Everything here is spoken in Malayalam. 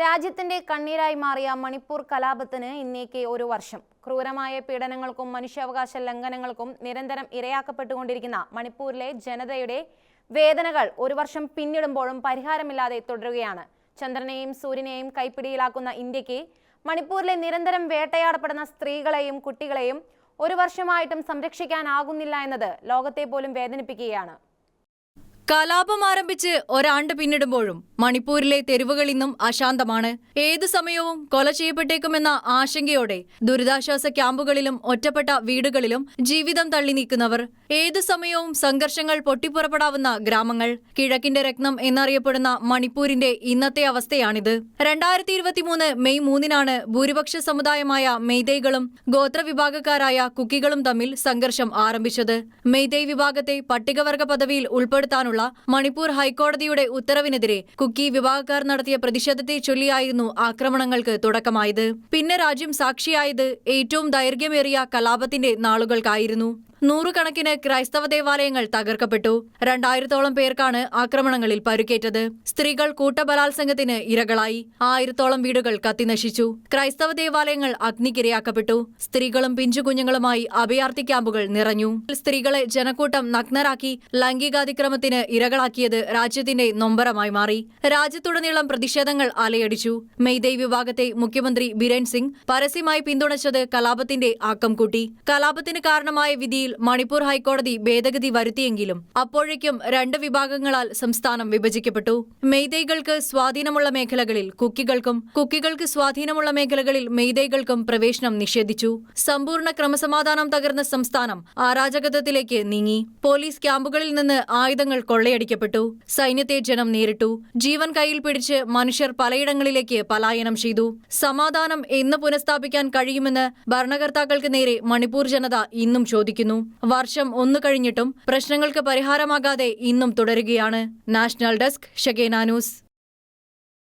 രാജ്യത്തിന്റെ കണ്ണീരായി മാറിയ മണിപ്പൂർ കലാപത്തിന് ഇന്നേക്ക് ഒരു വർഷം. ക്രൂരമായ പീഡനങ്ങൾക്കും മനുഷ്യാവകാശ ലംഘനങ്ങൾക്കും നിരന്തരം ഇരയാക്കപ്പെട്ടുകൊണ്ടിരിക്കുന്ന മണിപ്പൂരിലെ ജനതയുടെ വേദനകൾ ഒരു വർഷം പിന്നിടുമ്പോഴും പരിഹാരമില്ലാതെ തുടരുകയാണ്. ചന്ദ്രനെയും സൂര്യനെയും കൈപ്പിടിയിലാക്കുന്ന ഇന്ത്യയ്ക്ക് മണിപ്പൂരിലെ നിരന്തരം വേട്ടയാടപ്പെടുന്ന സ്ത്രീകളെയും കുട്ടികളെയും ഒരു വർഷമായിട്ടും സംരക്ഷിക്കാനാകുന്നില്ല എന്നത് ലോകത്തെ പോലും വേദനിപ്പിക്കുകയാണ്. കലാപം ആരംഭിച്ച് ഒരാണ്ട് പിന്നിടുമ്പോഴും മണിപ്പൂരിലെ തെരുവുകൾ ഇന്നും അശാന്തമാണ്. ഏതു സമയവും കൊല ചെയ്യപ്പെട്ടേക്കുമെന്ന ആശങ്കയോടെ ദുരിതാശ്വാസ ക്യാമ്പുകളിലും ഒറ്റപ്പെട്ട വീടുകളിലും ജീവിതം തള്ളി നീക്കുന്നവർ ഏതു സമയവും സംഘർഷങ്ങൾ പൊട്ടിപ്പുറപ്പെടാവുന്ന ഗ്രാമങ്ങൾ കിഴക്കിന്റെ രത്നം എന്നറിയപ്പെടുന്ന മണിപ്പൂരിന്റെ ഇന്നത്തെ അവസ്ഥയാണിത്. രണ്ടായിരത്തി ഇരുപത്തിമൂന്ന് മെയ് മൂന്നിനാണ് ഭൂരിപക്ഷ സമുദായമായ മെയ്തൈകളും ഗോത്രവിഭാഗക്കാരായ കുക്കികളും തമ്മിൽ സംഘർഷം ആരംഭിച്ചത്. മെയ്തൈ വിഭാഗത്തെ പട്ടികവർഗ പദവിയിൽ ഉൾപ്പെടുത്താനുള്ള മണിപ്പൂർ ഹൈക്കോടതിയുടെ ഉത്തരവിനെതിരെ കുക്കി വിഭാഗക്കാർ നടത്തിയ പ്രതിഷേധത്തെ ചൊല്ലിയായിരുന്നു ആക്രമണങ്ങൾക്ക് തുടക്കമായത്. പിന്നെ രാജ്യം സാക്ഷിയായത് ഏറ്റവും ദൈർഘ്യമേറിയ കലാപത്തിന്റെ നാളുകൾക്കായിരുന്നു. നൂറുകണക്കിന് ക്രൈസ്തവ ദേവാലയങ്ങൾ തകർക്കപ്പെട്ടു. രണ്ടായിരത്തോളം പേർക്കാണ് ആക്രമണങ്ങളിൽ പരുക്കേറ്റത്. സ്ത്രീകൾ കൂട്ടബലാത്സംഗത്തിന് ഇരകളായി. ആയിരത്തോളം വീടുകൾ കത്തിനശിച്ചു. ക്രൈസ്തവ ദേവാലയങ്ങൾ അഗ്നിക്കിരയാക്കപ്പെട്ടു. സ്ത്രീകളും പിഞ്ചുകുഞ്ഞുങ്ങളുമായി അഭയാർത്ഥി ക്യാമ്പുകൾ നിറഞ്ഞു. സ്ത്രീകളെ ജനക്കൂട്ടം നഗ്നരാക്കി ലൈംഗികാതിക്രമത്തിന് ഇരകളാക്കിയത് രാജ്യത്തിന്റെ നൊമ്പരമായി മാറി. രാജ്യത്തുടനീളം പ്രതിഷേധങ്ങൾ അലയടിച്ചു. മെയ്തൈ വിഭാഗത്തെ മുഖ്യമന്ത്രി ബിരേൻ സിംഗ് പരസ്യമായി പിന്തുണച്ചത് കലാപത്തിന്റെ ആക്കം കൂട്ടി. കലാപത്തിന് കാരണമായ വിധിയിൽ മണിപ്പൂർ ഹൈക്കോടതി ഭേദഗതി വരുത്തിയെങ്കിലും അപ്പോഴേക്കും രണ്ട് വിഭാഗങ്ങളാൽ സംസ്ഥാനം വിഭജിക്കപ്പെട്ടു. മെയ്തൈകൾക്ക് സ്വാധീനമുള്ള മേഖലകളിൽ കുക്കികൾക്കും കുക്കികൾക്ക് സ്വാധീനമുള്ള മേഖലകളിൽ മെയ്തൈകൾക്കും പ്രവേശനം നിഷേധിച്ചു. സമ്പൂർണ ക്രമസമാധാനം തകർന്ന സംസ്ഥാനം അരാജകത്വത്തിലേക്ക് നീങ്ങി. പോലീസ് ക്യാമ്പുകളിൽ നിന്ന് ആയുധങ്ങൾ കൊള്ളയടിക്കപ്പെട്ടു. സൈന്യത്തെ ജനം നേരിട്ടു. ജീവൻ കയ്യിൽ പിടിച്ച് മനുഷ്യർ പലയിടങ്ങളിലേക്ക് പലായനം ചെയ്തു. സമാധാനം എന്ന് പുനഃസ്ഥാപിക്കാൻ കഴിയുമെന്ന് ഭരണകർത്താക്കൾക്ക് നേരെ മണിപ്പൂർ ജനത ഇന്നും ചോദിക്കുന്നു. വർഷം ഒന്നു കഴിഞ്ഞിട്ടും പ്രശ്നങ്ങൾക്ക് പരിഹാരമാകാതെ ഇന്നും തുടരുകയാണ്. നാഷണൽ ഡെസ്ക് ഷഗേന ന്യൂസ്.